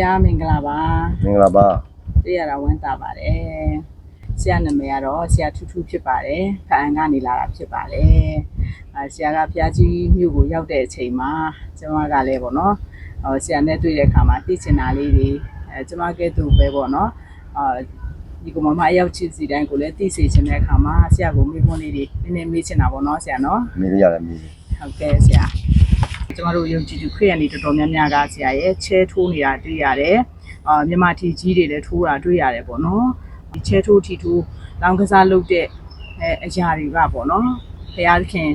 ရာမင်္ဂလာပါမင်္ဂလာပါတွေ့ရတာဝမ်းသာပါတယ်ဆရာနာမည်ကတော့ဆရာထူးထူးဖြစ်ပါတယ်ဖအန်ကနေလာတာဖြစ်ပါတယ်အဲဆရာကဖျားကြီးမြို့ကိုရောက်တဲ့အချိန်မှာကျွန်မကလည်းပေါ့နော်ဟောဆရာနဲ့တွေ့တဲ့အခါမှာသိချင်တာလေးတွေအဲကျွန်မကဲ့သို့ပဲပေါ့နော်အာဒီကမမအရောက်ချစ်စီတိုင်းကိုလည်းသိစေချင်တဲ့အခါမှာဆရာကိုမေးခွန်းလေးတွေနည်းနည်းမေးချင်တာပေါ့နော်ဆရာနော်မေးလို့ရတယ်မေးလို့ဟုတ်ကဲ့ဆရာ ကျမတို့ယုံကြည်သူခရိယန်တွေတော်တော်များများကဆရာရဲ့ချဲထိုးနေတာတွေ့ရတယ်အာမြန်မာထီကြီးတွေလည်းထိုးတာတွေ့ရတယ်ပေါ့နော်ဒီချဲထိုးထီထိုးလောင်းကစားလုပ်တဲ့အဲအရာတွေကပေါ့နော်ဘုရားသခင်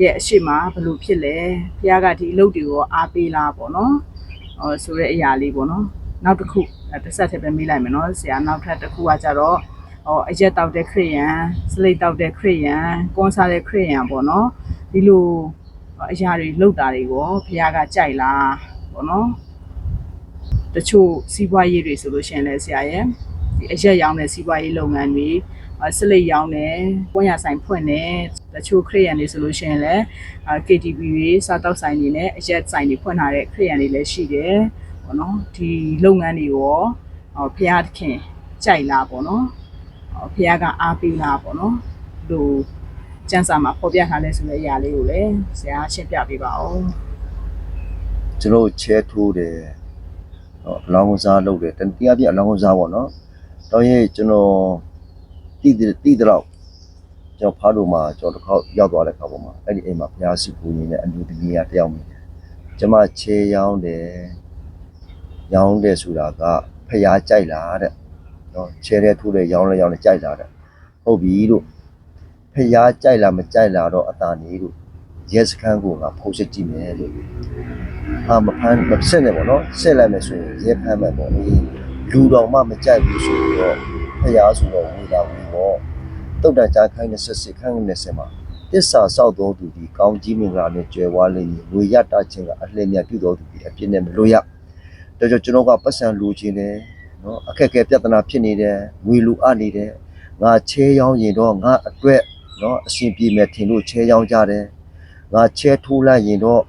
ရဲ့အရှိမဘလို့ဖြစ်လဲဘုရားကဒီအလုပ်တွေကိုအားပေးလားပေါ့နော်ဟောဆိုတဲ့အရာလေးပေါ့နော်နောက်တစ်ခုအဲတစ်ဆက်ထပ်ပဲမေးလိုက်မယ်နော်ဆရာနောက်ထပ်တစ်ခုကကြတော့ဟောအရက်တောက်တဲ့ခရိယန်စလိတ်တောက်တဲ့ခရိယန်ကွန်ဆာတဲ့ခရိယန်ပေါ့နော်ဒီလို အရာတွေလောက်တာတွေကိုဘုရားကကြိုက်လားပေါ့နော်တချို့စီးပွားရေးတွေဆိုလို့ရှိရင်လည်းဆရာရဲ့ဒီအရက်ရောင်းတဲ့စီးပွားရေးလုပ်ငန်းတွေအစလိတ်ရောင်းတယ်ပွင့်ရဆိုင်ဖွင့်တယ်တချို့ခရိယန်တွေဆိုလို့ရှိရင်လည်းအာ KTV တွေစားတောက်ဆိုင်တွေနဲ့အရက်ဆိုင်တွေဖွင့်ထားတဲ့ခရိယန်တွေလည်းရှိတယ်ပေါ့နော်ဒီလုပ်ငန်းတွေရောအော်ဘုရားသခင်ကြိုက်လားပေါ့နော်အော်ဘုရားကအားပေးလားပေါ့နော်ဒီလို ကျန်းစာမှာဖော်ပြထားလဲဆိုတဲ့အရာလေးကိုလည်းဆရာရှင်းပြပေးပါဦးကျွန်တော်ချဲထိုးတယ်ဟောအလောင်းကစားလုပ်တယ်တတိယပြအလောင်းကစားပေါ့နော်တော့ရင်ကျွန်တော်တိတိတိတော့ကျွန်တော်ဖားလို့မှာကျွန်တော်တစ်ခေါက်ရောက်သွားတဲ့ခါပေါ်မှာအဲ့ဒီအိမ်မှာဘုရားရှိခိုးရင်းနဲ့အလူတကြီးကတယောက်မိတယ်ကျွန်မချဲရောင်းတယ်ရောင်းတယ်ဆိုတာကဖျားကြိုက်လားတဲ့နော်ချဲတဲ့ထိုးတယ်ရောင်းလဲရောင်းလဲကြိုက်လားတဲ့ဟုတ်ပြီလို့ ဖျားကြိုက်လားမကြိုက်လားတော့အတာနေလို့ရဲစခန်းကိုငါဖုန်းစစ်ကြည့်မယ်လို့အာမဖမ်းမစစ်နဲ့ပေါ့နော်စစ်လိုက်မယ်ဆိုရင်ရဲဖမ်းမယ်ပေါ့လေလူတော်မှမကြိုက်ဘူးဆိုတော့ဖျားဆိုတော့ဝေတာဝေပေါ့တုတ်တန်ကြားခိုင်းတဲ့ဆက်စစ်ခိုင်းတဲ့ဆက်မှာတစ္ဆာဆောက်တော်သူဒီကောင်းကြီးမင်္ဂလာနဲ့ကြွယ်ဝလိမ့်မည်ဝေရတခြင်းကအလှည့်မြတ်ပြုတော်သူဒီအပြစ်နဲ့မလို့ရဒါကြောင့်ကျွန်တော်ကပတ်စံလူချင်းတယ်နော်အခက်အခဲပြဿနာဖြစ်နေတယ်ဝေလူအနေတယ်ငါချဲရောင်းရင်တော့ငါအတွက် နော်အရှင်ပြေမယ်ထင်လို့ချဲရောင်းကြတယ်ငါချဲထိုးလိုက်ရင်တော့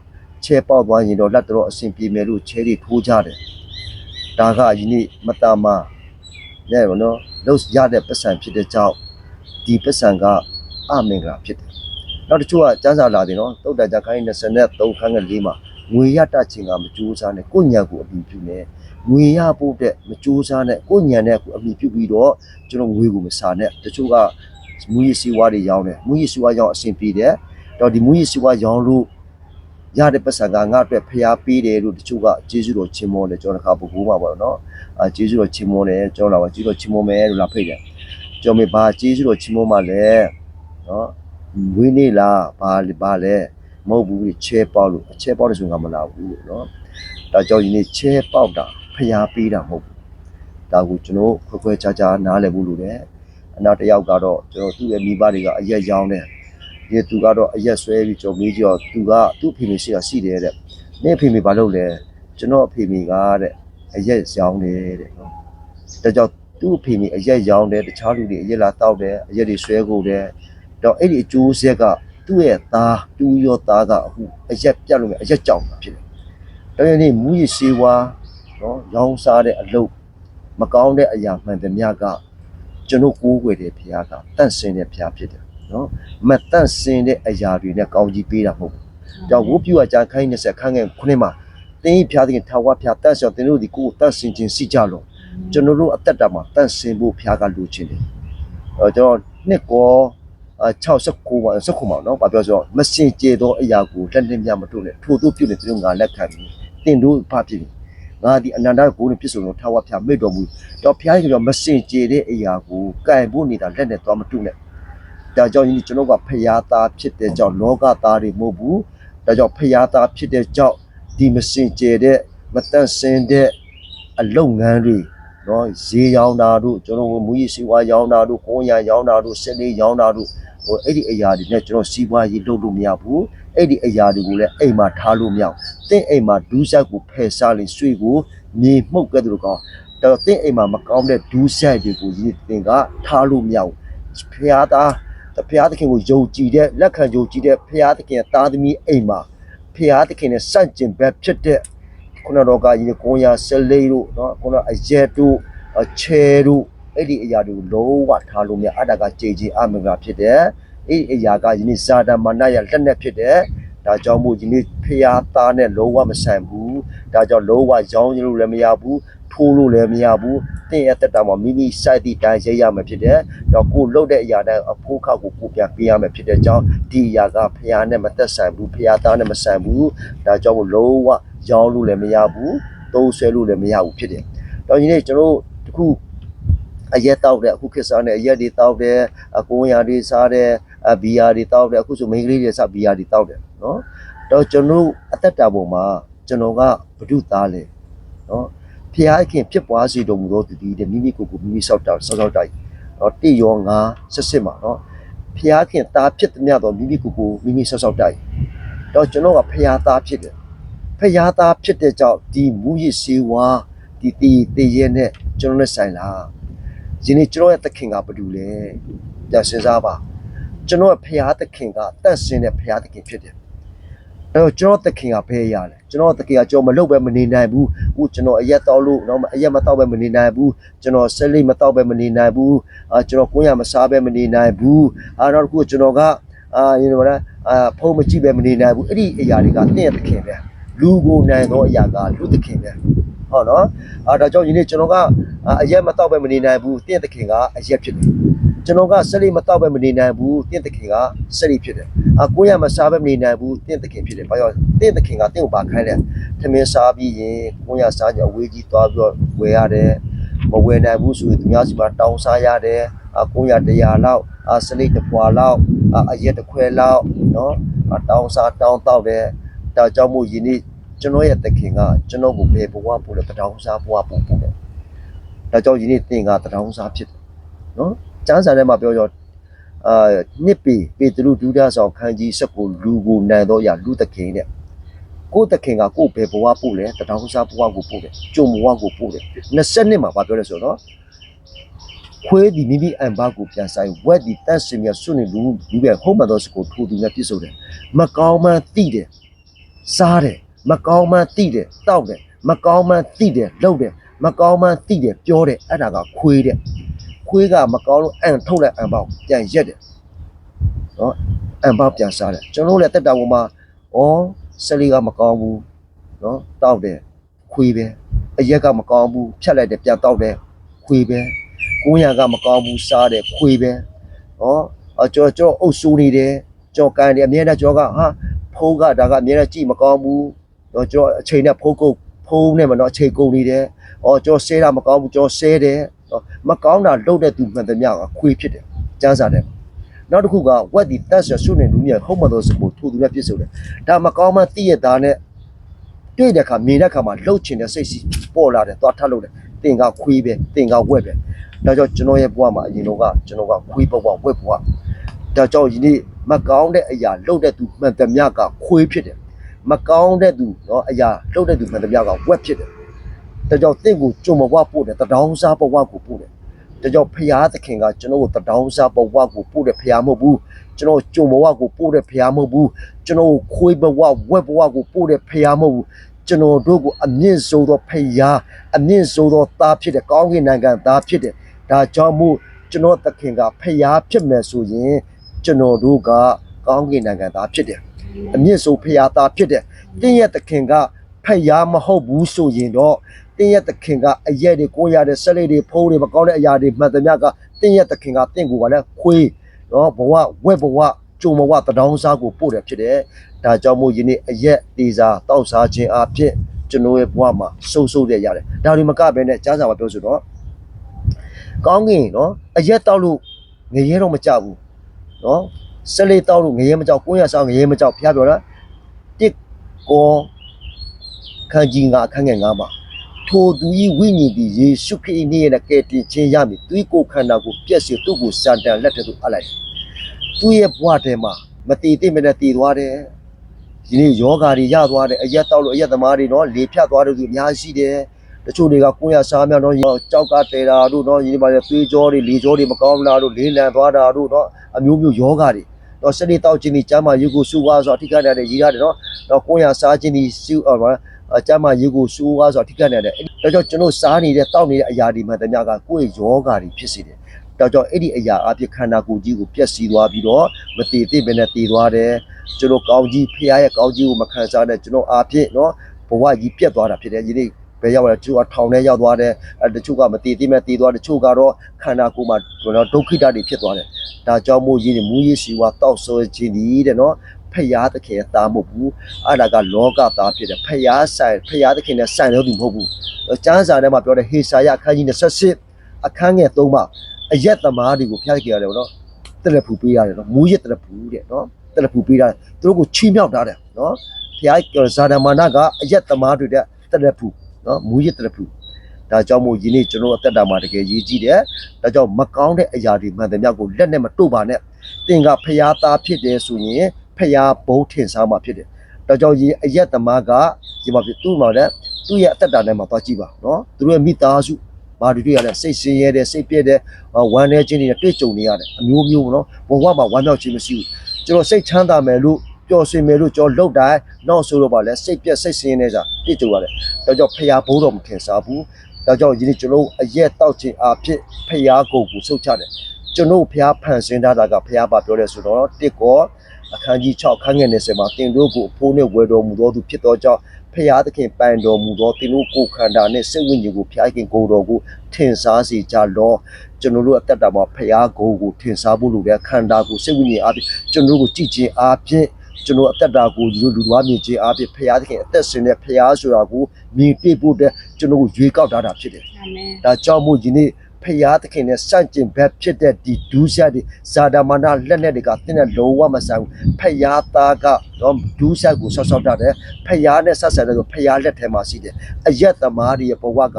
ချဲပေါက်သွားရင်တော့လက်တော့အဆင်ပြေမယ်လို့ချဲတွေထိုးကြတယ်ဒါကယနေ့မတမရဲဘောနော်လို့ရတဲ့ပတ်စံဖြစ်တဲ့ကြောင့်ဒီပတ်စံကအမင်္ဂလာဖြစ်တယ်နောက်တစ်ချို့ကစမ်းစာလာတယ်နော်တုတ်တကြခိုင်း23ခန်းကလေးမှာငွေရတတ်ခြင်းကမကြိုးစားနဲ့ကိုညံကိုအပြီးပြုနေငွေရဖို့တဲ့မကြိုးစားနဲ့ကိုညံနဲ့ကိုအပြီးပြုပြီးတော့ကျွန်တော်ငွေကိုမစားနဲ့တချို့က မူရည်စီဝါတွေရောင်းတယ်မူရည်စီဝါရောင်းအဆင်ပြေတယ်တော့ဒီမူရည်စီဝါရောင်းလို့ရတဲ့ပတ်စံကငါအတွက်ဖျားပေးတယ်လို့တချို့ကကျေးဇူးတော်ချီးမွမ်းတယ်ကျွန်တော်တစ်ခါပို့ဖို့မှာပေါ့နော်အာကျေးဇူးတော်ချီးမွမ်းတယ်ကျွန်တော်လာပါကျေးဇူးတော်ချီးမွမ်းမယ်လို့လာဖိတ်တယ်ကျွန်တော်မေဘာကျေးဇူးတော်ချီးမွမ်းမှလဲနော်ဝင်းနေလားဘာဘာလဲမဟုတ်ဘူးချဲပေါက်လို့အချဲပေါက်တယ်ဆိုရင်ကမလာဘူးလို့နော်ဒါကြောင့်ဒီနေ့ချဲပေါက်တာဖျားပေးတာမဟုတ်ဘူးဒါကိုကျွန်တော်ခွဲခွဲခြားခြားနားလည်ဖို့လိုတယ် အနောက်တစ်ယောက်ကတော့ကျွန်တော်သူ့ရဲ့မိဘတွေကအရက်ရောင်းတယ်ဒီသူကတော့အရက်ဆွဲပြီးကြုံမေးကြတော့သူကသူ့အဖေမေရှိတာရှိတယ်တဲ့။မင်းအဖေမေဘာလုပ်လဲ။ကျွန်တော်အဖေမေကတဲ့အရက်ရောင်းတယ်တဲ့နော်။ဒါကြောင့်သူ့အဖေမေအရက်ရောင်းတယ်တခြားလူတွေအရက်လာတောက်တယ်အရက်တွေဆွဲကုန်တယ်။တော့အဲ့ဒီအကျိုးဆက်ကသူ့ရဲ့သားတူရောသားကအခုအရက်ပြတ်လို့အရက်ကြောင်တာဖြစ်တယ်။တော်ရနေမူရည်ရှိဝါနော်ရောင်းစားတဲ့အလုပ်မကောင်းတဲ့အရာမှန်သမျှက ကျွန်တော်ကိုးကွယ်တဲ့ဘုရားကတန့်စင်တဲ့ဘုရားဖြစ်တယ်နော်မတန့်စင်တဲ့အရာတွေနဲ့ကောင်းကြီးပေးတာမဟုတ်ဘူး။ကြောင့်ဝုပြူအကြခိုင်း20ခန်းငယ်ခုနှစ်မှာတင်းဤဖျားတဲ့ထာဝဖျားတန့်ဆောင်တင်းတို့ဒီကိုယ်တန့်စင်ခြင်းစီကြလို့ကျွန်တော်တို့အသက်တာမှာတန့်စင်ဖို့ဖျားကလူချင်းတယ်။အဲကျွန်တော်နှစ်ကောအ69မှာ19မှာနော်ဘာပြောဆိုတော့မစင်ကြသောအရာကိုလက်နဲ့မြမတို့နဲ့ထို့သို့ပြုနေတဲ့ငါလက်ခံပြီးတင်းတို့ဖဖြစ်ပြီ။ ငါဒီအနန္တကိုယ်နဲ့ပြည့်စုံသောထာဝဖျားမိတ်တော်မူတော့ဖျားကြီးကမစင်ကြတဲ့အရာကိုကံဖို့နေတာလက်နဲ့သွားမတုနဲ့ဒါကြောင့်ယနေ့ကျွန်တော်ကဖျားသားဖြစ်တဲ့ကြောင့်လောကသားတွေမဟုတ်ဘူးဒါကြောင့်ဖျားသားဖြစ်တဲ့ကြောင့်ဒီမစင်ကြယ်တဲ့မတန့်စင်တဲ့အလုပ်ငန်းတွေနော်ဈေးရောင်းတာတို့ကျွန်တော်မူရည်စီဝါရောင်းတာတို့ကိုရရောင်းတာတို့စက်လေးရောင်းတာတို့ ဟိုအဲ့ဒီအရာတွေနဲ့ကျွန်တော်စီးပွားရေးလုပ်လို့မရဘူးအဲ့ဒီအရာတွေကိုလည်းအိမ်မှာထားလို့မရဘူးတင့်အိမ်မှာဒူးဆက်ကိုဖယ်ရှားလိဆွေကိုမြေမှုတ်ကဲ့သို့ကောင်းတော့တင့်အိမ်မှာမကောင်းတဲ့ဒူးဆက်တွေကိုဒီတင်ကထားလို့မရဘူးဖျားသား တဖျားသခင်ကိုယုံကြည်တဲ့လက်ခံယုံကြည်တဲ့ဖျားသခင်ရဲ့သားသမီးအိမ်မှာဖျားသခင်နဲ့စန့်ကျင်ဘက်ဖြစ်တဲ့ ခုနတော့ကရေကိုရဆလေးတို့เนาะခုနအရက်တို့အချဲတို့ အဲ့ဒီအရာတွေကိုလုံးဝထားလို့မရအတ္တကကြည်ကြည်အမင်္ဂလာဖြစ်တယ်အဲ့ဒီအရာကယနေ့ဇာတမဏရလက်နဲ့ဖြစ်တယ်ဒါကြောင့်မို့ယနေ့ဖျားသားနဲ့လုံးဝမဆန်ဘူးဒါကြောင့်လုံးဝရောင်းလို့လည်းမရဘူးထိုးလို့လည်းမရဘူးတင့်ရတက်တာမှာမိမိစိုက်သည့်တိုင်းရိပ်ရမှာဖြစ်တယ်တော့ကိုလှုပ်တဲ့အရာတိုင်းအဖိုးခောက်ကိုကိုပြန်ပေးရမယ်ဖြစ်တဲ့ကြောင့်ဒီအရာကဖျားနဲ့မသက်ဆိုင်ဘူးဖျားသားနဲ့မဆန်ဘူးဒါကြောင့်မို့လုံးဝရောင်းလို့လည်းမရဘူးသုံးဆွဲလို့လည်းမရဘူးဖြစ်တယ်တော့ဒီနေ့ကျွန်တော်တို့တခု အရက်တောက်တဲ့အခုခေတ်စားနေအရက်တွေတောက်တယ်အကုန်းရာတွေစားတယ်အဘီယာတွေတောက်တယ်အခုဆိုမိန်းကလေးတွေစားဘီယာတွေတောက်တယ်နော်တော့ကျွန်တော်တို့အသက်တာပေါ်မှာကျွန်တော်ကဘု து သားလေနော်ဖျားခင်ဖြစ်ပွားစေတော်မူသောတည်တည်မိမိကိုယ်ကိုမိမိဆောက်တာဆောက်ဆောက်တိုက်နော်တိရောငါဆက်စစ်မှာနော်ဖျားခင်သားဖြစ်တဲ့မြတ်တော်မိမိကိုယ်ကိုမိမိဆောက်ဆောက်တိုက်တော့ကျွန်တော်ကဖျားသားဖြစ်တယ်ဖျားသားဖြစ်တဲ့ကြောင့်ဒီမူရစ်စေဝါဒီတည်တည်ရဲ့နဲ့ကျွန်တော်နဲ့ဆိုင်လား ယနေ့ကျွန်တော်ရဲ့သခင်ကဘာတူလဲပြန်စဉ်းစားပါကျွန်တော်ရဲ့ဖျားသခင်ကတန့်စင်တဲ့ဖျားသခင်ဖြစ်တယ်အဲ့တော့ကျွန်တော်တခင်ကဘယ်ရလဲကျွန်တော်တခင်ကကျွန်တော်မလုပ်ပဲမနေနိုင်ဘူးဟိုကျွန်တော်အရက်တောက်လို့တော့အရက်မတောက်ပဲမနေနိုင်ဘူးကျွန်တော်ဆက်လိမ့်မတောက်ပဲမနေနိုင်ဘူးအာကျွန်တော်ကိုယ်ရမစားပဲမနေနိုင်ဘူးအာနောက်တစ်ခုကျွန်တော်ကအာ you know လားအာဖုန်းမကြည့်ပဲမနေနိုင်ဘူးအဲ့ဒီအရာတွေကတင့်တခင်ပဲလူကိုနိုင်သောအရာကလူတခင်ပဲ ဟုတ်နော်အာဒါကြောင့်ဒီနေ့ကျွန်တော်ကအရက်မတောက်ပဲမနေနိုင်ဘူးတင့်တခင်ကအရက်ဖြစ်တယ်ကျွန်တော်ကဆက်လိမ့်မတောက်ပဲမနေနိုင်ဘူးတင့်တခင်ကဆက်လိမ့်ဖြစ်တယ်အကိုရမစားပဲမနေနိုင်ဘူးတင့်တခင်ဖြစ်တယ်ဘာကြောင့်တင့်တခင်ကတင့်ကိုပါခိုင်းတယ်ထမင်းစားပြီးရင်ကိုရစားကြအဝေးကြီးသွားပြီးတော့ဝယ်ရတယ်မဝယ်နိုင်ဘူးဆိုရင်သူများစီမှာတောင်းစားရတယ်အကိုရ100လောက်အစလိတ်တစ်ပွာလောက်အအရက်တစ်ခွဲလောက်နော်အတောင်းစားတောင်းတောက်တယ်ဒါကြောင့်မို့ယနေ့ ကျွန်တော်ရဲ့တခင်ကကျွန်တော်ကိုဘယ်ဘဝပို့လဲတတောင်းစားဘဝပို့ပို့တယ်ဒါကြောင့်ယနေ့သင်ကတတောင်းစားဖြစ်တယ်နော်ကျမ်းစာထဲမှာပြောကြောအာနှစ်ပေပေတရုဒုဒဆောင်ခန်းကြီးဆက်ကိုလူကိုနိုင်တော့ရလူသခင်တဲ့ကိုယ်သခင်ကကိုယ်ဘယ်ဘဝပို့လဲတတောင်းစားဘဝကိုပို့တယ်ကြုံဘဝကိုပို့တယ်20နှစ်မှာဗာပြောလဲဆိုတော့ခွေးဒီမိမိအံဘာကိုပြန်ဆိုင်ဝက်ဒီတန့်စင်မြဆွနေလူလူပဲဟုတ်မှန်တော့စကိုထိုးသူနဲ့ပြစ်ဆိုတယ်မကောင်းမှန်းသိတယ်စားတယ် မကောင်းမှန်းသိတယ်တောက်တယ်မကောင်းမှန်းသိတယ်လှုပ်တယ်မကောင်းမှန်းသိတယ်ပြောတယ်အဲ့ဒါကခွေးတဲ့ခွေးကမကောင်းလို့အန်ထုတ်လိုက်အန်ပေါက်ပြန်ရက်တယ်နော်အန်ပေါက်ပြန်စားတယ်ကျွန်တော်တို့လည်းတက်တာပေါ်မှာဩဆယ်လီကမကောင်းဘူးနော်တောက်တယ်ခွေးပဲအရက်ကမကောင်းဘူးဖြတ်လိုက်တယ်ပြန်တောက်တယ်ခွေးပဲကိုးရံကမကောင်းဘူးစားတယ်ခွေးပဲနော်အကျော်ကျော်အုပ်ဆူနေတယ်ကြော်ကန်တယ်အမြဲတမ်းကြော်ကဟာဖိုးကဒါကအမြဲတမ်းကြည့်မကောင်းဘူး တော့ကျော်အချိန်နဲ့ဖိုးကုတ်ဖိုးနဲ့မတော့အချိန်ကုန်နေတယ်ဩကျော်ဆဲတာမကောင်းဘူးကျော်ဆဲတယ်နော်မကောင်းတာလုပ်တဲ့သူမှန်သမျှကခွေးဖြစ်တယ်ကျမ်းစာထဲမှာနောက်တစ်ခုကဝက်ဒီတက်ဆွဆွနေလူမြတ်ဟုတ်မတော်စကိုထိုသူနဲ့ပြည့်စုံတယ်ဒါမကောင်းမှတည့်ရတာနဲ့တွေ့တဲ့အခါမြင်တဲ့အခါမှာလှုပ်ချင်တဲ့စိတ်စီပေါ်လာတယ်သွားထပ်လို့တယ်တင်ကခွေးပဲတင်ကဝက်ပဲဒါကြောင့်ကျွန်တော်ရဲ့ဘဝမှာအရင်တော့ကကျွန်တော်ကခွေးဘဝဝက်ဘဝဒါကြောင့်ယနေ့မကောင်းတဲ့အရာလှုပ်တဲ့သူမှန်သမျှကခွေးဖြစ်တယ် မကောင်းတဲ့သူเนาะအရာလှုပ်တဲ့သူမှန်သမျှကဝက်ဖြစ်တယ် ဒါကြောင့်တင့်ကိုကြုံဘဝပို့တယ်တတောင်းစားဘဝကိုပို့တယ်ဒါကြောင့်ဖရာသခင်ကကျွန်တော်ကိုတတောင်းစားဘဝကိုပို့တယ်ဖရာမဟုတ်ဘူးကျွန်တော်ကြုံဘဝကိုပို့တယ်ဖရာမဟုတ်ဘူးကျွန်တော်ခွေးဘဝဝက်ဘဝကိုပို့တယ်ဖရာမဟုတ်ဘူးကျွန်တော်တို့ကိုအမြင့်ဆုံးသောဖရာအမြင့်ဆုံးသောသားဖြစ်တဲ့ကောင်းကင်နိုင်ငံသားဖြစ်တဲ့ဒါကြောင့်မို့ကျွန်တော်သခင်ကဖရာဖြစ်မယ်ဆိုရင်ကျွန်တော်တို့ကကောင်းကင်နိုင်ငံသားဖြစ်တယ် အမြင့်ဆုံးဖရာသားဖြစ်တယ်တင်းရဲ့သခင်ကဖရာမဟုတ်ဘူးဆိုရင်တော့တင်းရဲ့သခင်ကအရက်တွေကိုရတဲ့ဆက်လေးတွေဖုံးတွေမကောင်းတဲ့အရာတွေမှန်သမျှကတင်းရဲ့သခင်ကတင့်ကိုကလည်းခွေးနော်ဘဝဝက်ဘဝကြုံဘဝတဒေါင်းစားကိုပို့တယ်ဖြစ်တယ်ဒါကြောင့်မို့ယနေ့အရက်တေစာတောက်စားခြင်းအဖြစ်ကျွန်တော်ရဲ့ဘဝမှာစုံစုံတဲ့ရတယ်ဒါတွေမကဘဲနဲ့ကြားစာမှာပြောဆိုတော့ကောင်းကင်နော်အရက်တောက်လို့ငရဲတော့မကြဘူးနော် ဆက်လေးတောက်လို့ငရဲမကြောက်ကိုရစားငရဲမကြောက်ဖျားပြောလားတစ်ကောခန်းကြီးငါအခန်းငယ်ငါမှာထိုသူ၏ဝိညာဉ်သည်ယေရှုခရစ်၏နေ့ရက်နဲ့ကယ်တင်ခြင်းရမည်သူ၏ကိုယ်ခန္ဓာကိုပြည့်စုံသူ့ကိုစံတန်လက်ထက်သို့အပ်လိုက်သူရဲ့ဘဝထဲမှာမတည်သိမနဲ့တည်သွားတယ်ဒီနေ့ယောဂါတွေရသွားတယ်အရက်တောက်လို့အရက်သမားတွေနော်လေဖြတ်သွားတဲ့သူအများကြီးရှိတယ်တချို့တွေကကိုယ်ရစားများတော့ကြောက်ကတဲတာတို့နော်ဒီမှာသွေးကြောတွေလေကြောတွေမကောင်းလာတို့လေးလံသွားတာတို့နော်အမျိုးမျိုးယောဂါတွေ တော့စနေတောက်ခြင်းဒီကျမ်းမာရုပ်ကိုစူဝါဆိုအထိကရတဲ့ရေးရတယ်နော်တော့ကိုယ်ရစားခြင်းဒီစူအော်အကျမ်းမာရေးကိုစိုးကားဆိုတာထိခိုက်နေတယ်ဒါကြောင့်ကျွန်တော်စားနေတဲ့တောက်နေတဲ့အရာတွေမှတည်းကကိုယ့်ရဲ့ယောဂါတွေဖြစ်စေတယ်ဒါကြောင့်အဲ့ဒီအရာအပြစ်ခန္ဓာကိုယ်ကြီးကိုပျက်စီးသွားပြီးတော့မတည်သိပဲနဲ့တည်သွားတယ်ကျွန်တော်ကောင်းကြီးဖရားရဲ့ကောင်းကြီးကိုမခံစားနဲ့ကျွန်တော်အပြစ်နော်ဘဝကြီးပြတ်သွားတာဖြစ်တယ်ယနေ့ ဘယ်ရောက်လဲသူကထောင်ထဲရောက်သွားတယ်အဲတချို့ကမတည်သိမဲ့တည်သွားတယ်တချို့ကတော့ခန္ဓာကိုယ်မှာကျွန်တော်ဒုက္ခိတတွေဖြစ်သွားတယ်ဒါကြောင့်မို့ရင်းမူရေးစီဝါတောက်ဆွဲခြင်းဒီတဲ့နော်ဖျားသခင်ရဲ့သားမဟုတ်ဘူးအဲ့ဒါကလောကသားဖြစ်တယ်ဖျားဆိုင်ဖျားသခင်နဲ့ဆိုင်လို့သူမဟုတ်ဘူးကျမ်းစာထဲမှာပြောတဲ့ဟေရှာယအခန်းကြီး28အခန်းငယ်3မှာအယက်သမားတွေကိုဖျားကြရတယ်နော်တက်လက်ဖူပေးရတယ်နော်မူးရတက်လက်ဖူတဲ့နော်တက်လက်ဖူပေးရတယ်သူတို့ကိုချီးမြှောက်ထားတယ်နော်ဖျားဇာဒမာနကအယက်သမားတွေတဲ့တက်လက်ဖူ နော်မူးရတက်လက်ဖူဒါကြောင့်မို့ယနေ့ကျွန်တော်အသက်တာမှာတကယ်ရေးကြည့်တယ်ဒါကြောင့်မကောင်းတဲ့အရာတွေမှန်တယ်မြောက်ကိုလက်နဲ့မတို့ပါနဲ့သင်ကဖျားသားဖြစ်တယ်ဆိုရင်ဖျားဘုံထင်ရှားမှာဖြစ်တယ်ဒါကြောင့်ဒီအယက်သမားကဒီမှာဖြစ်သူ့မှာလည်းသူ့ရဲ့အသက်တာထဲမှာသွားကြည့်ပါနော်သူတို့ရဲ့မိသားစုဘာတွေတွေ့ရလဲစိတ်ဆင်းရဲတယ်စိတ်ပြည့်တယ်ဝမ်းနည်းခြင်းတွေနဲ့တွေ့ကြုံနေရတယ်အမျိုးမျိုးနော်ဘဝမှာဝမ်းမြောက်ခြင်းမရှိဘူးကျွန်တော်စိတ်ချမ်းသာမယ်လို့ ပျော်ရွှင်မယ်လို့ကျွန်တော်လှုပ်တိုင်းနောက်ဆိုတော့ပါလဲစိတ်ပြက်စိတ်ဆင်းရဲကြတွေ့ကြုံရတယ်ဒါကြောင့်ဖျားဘိုးတော်မထင်ရှားဘူးဒါကြောင့်ဒီနေ့ကျွန်တော်အရက်တောက်ခြင်းအဖြစ်ဖျားကိုယ်ကိုဆုတ်ချတယ်ကျွန်တော်ဖျားဖန်ဆင်းထားတာကဖျားပါပြောတယ်ဆိုတော့တစ်ကောအခန်းကြီး6ခန်းငယ်20မှာတင်တို့ကိုအဖိုးနဲ့ဝယ်တော်မူသောသူဖြစ်သောကြောင့်ဖျားသခင်ပန်တော်မူသောတင်တို့ကိုယ်ခန္ဓာနဲ့စိတ်ဝိညာဉ်ကိုဖျားခင်ကိုယ်တော်ကိုထင်ရှားစေကြလောကျွန်တော်တို့အသက်တာမှာဖျားကိုယ်ကိုထင်ရှားဖို့လိုတဲ့ခန္ဓာကိုယ်စိတ်ဝိညာဉ်အပြင်ကျွန်တော်တို့ကိုကြည်ခြင်းအပြင် ကျွန်တော်အသက်တာကိုလူလူသွားမြင်ခြင်းအပြင်ဖျားသခင်အသက်ရှင်တဲ့ဖျားဆိုတာကိုမြင်တွေ့ဖို့တဲ့ကျွန်တော်ကိုရွေးကောက်ထားတာဖြစ်တယ်အာမင်ဒါကြောင့်မို့ဒီနေ့ဖျားသခင်နဲ့စန့်ကျင်ဘက်ဖြစ်တဲ့ဒီဒူးဆက်တွေဇာတာမာနလက်နဲ့တွေကတင်းနဲ့လုံးဝမဆိုင်ဘူးဖျားသားကတော့ဒူးဆက်ကိုဆောက်ဆောက်တတ်တယ်ဖျားနဲ့ဆက်ဆက်တဲ့ဆိုဖျားလက်ထဲမှာရှိတယ်အယက်သမားတွေရဲ့ဘဝက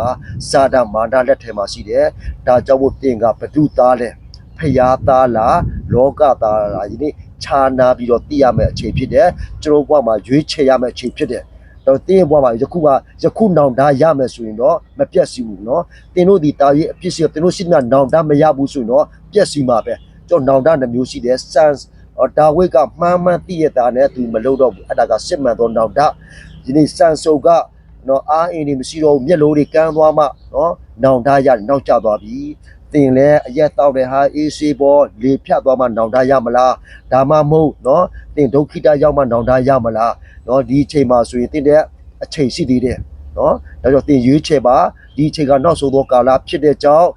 ဇာတာမာနလက်ထဲမှာရှိတယ်ဒါကြောင့်မို့တင်ကဘဒုသားလဲ ဖျားသားလားလောကသားလားဒီနေ့ခြာနာပြီးတော့သိရမယ့်အခြေဖြစ်တယ်ကျွန်တော်ဘဝမှာရွေးချယ်ရမယ့်အခြေဖြစ်တယ် တော့တင်းရဲ့ဘွားမှာယခုကယခုနောင်တရမယ်ဆိုရင်တော့မပြတ်စီဘူးเนาะတင်းတို့ဒီတာရဲ့အဖြစ်စီတင်းတို့ရှိမှနောင်တမရဘူးဆိုရင်တော့ပြတ်စီမှာပဲကျွန်တော်နောင်တနှမျိုးရှိတယ်ဆန်ဒါဝိတ်ကမှန်းမှန်းတည့်ရတာနဲ့သူမလုပ်တော့ဘူးအဲ့ဒါကစစ်မှန်သောနောင်တဒီနေ့ဆန်ဆုပ်ကနော်အားအင်းတွေမရှိတော့ဘူးမျက်လုံးတွေကန်းသွားမှနော်နောင်တရတယ်နောက်ကျသွားပြီ တင်လဲအရက်တောက်တဲ့ဟာအေးစေးပေါ်လေဖြတ်သွားမှနောင်တရမလားဒါမှမဟုတ်နော်တင်ဒုက္ခိတရောက်မှနောင်တရမလားနော်ဒီအချိန်မှာဆိုရင်တင့်တဲ့အချိန်ရှိသေးတယ်နော်ဒါကြောင့်တင်ရွေးချယ်ပါဒီအချိန်ကနောက်ဆုံးသောကာလဖြစ်တဲ့ကြောင့်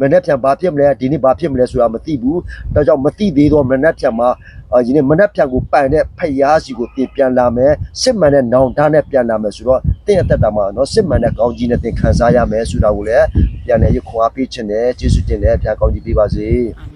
မနေ့ပြန်ဘာဖြစ်မလဲဒီနေ့ဘာဖြစ်မလဲဆိုတာမသိဘူးဒါကြောင့်မသိသေးတော့မနေ့ပြန်မှာအာဒီနေ့မနေ့ပြန်ကိုပန်တဲ့ဖျားစီကိုတင်ပြန်လာမယ်စစ်မှန်တဲ့နောင်တနဲ့ပြန်လာမယ်ဆိုတော့တင့်အသက်တာမှာနော်စစ်မှန်တဲ့ကောင်းကြီးနဲ့တင်ခံစားရမယ်ဆိုတာကိုလည်းပြန်လည်းရခွန်အားပေးခြင်းနဲ့ကျေးဇူးတင်တယ်ဖျားကောင်းကြီးပေးပါစေအာမင်